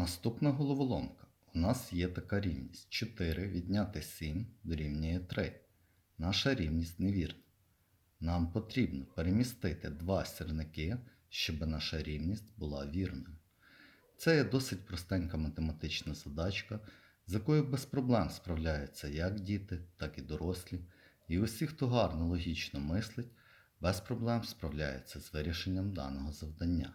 Наступна головоломка. У нас є така рівність. 4 відняти 7 дорівнює 3. Наша рівність невірна. Нам потрібно перемістити два сірники, щоб наша рівність була вірною. Це є досить простенька математична задачка, з якою без проблем справляються як діти, так і дорослі. І усі, хто гарно логічно мислить, без проблем справляються з вирішенням даного завдання.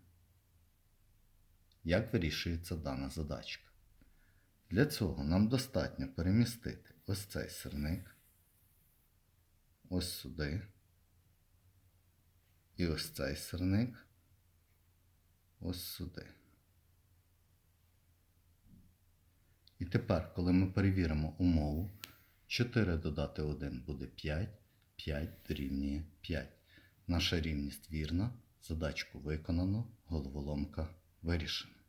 Як вирішується дана задачка? Для цього нам достатньо перемістити ось цей сирник, ось сюди, і ось цей сирник, ось сюди. І тепер, коли ми перевіримо умову, 4 додати 1 буде 5, 5 дорівнює 5. Наша рівність вірна, задачку виконано, головоломка вирішена.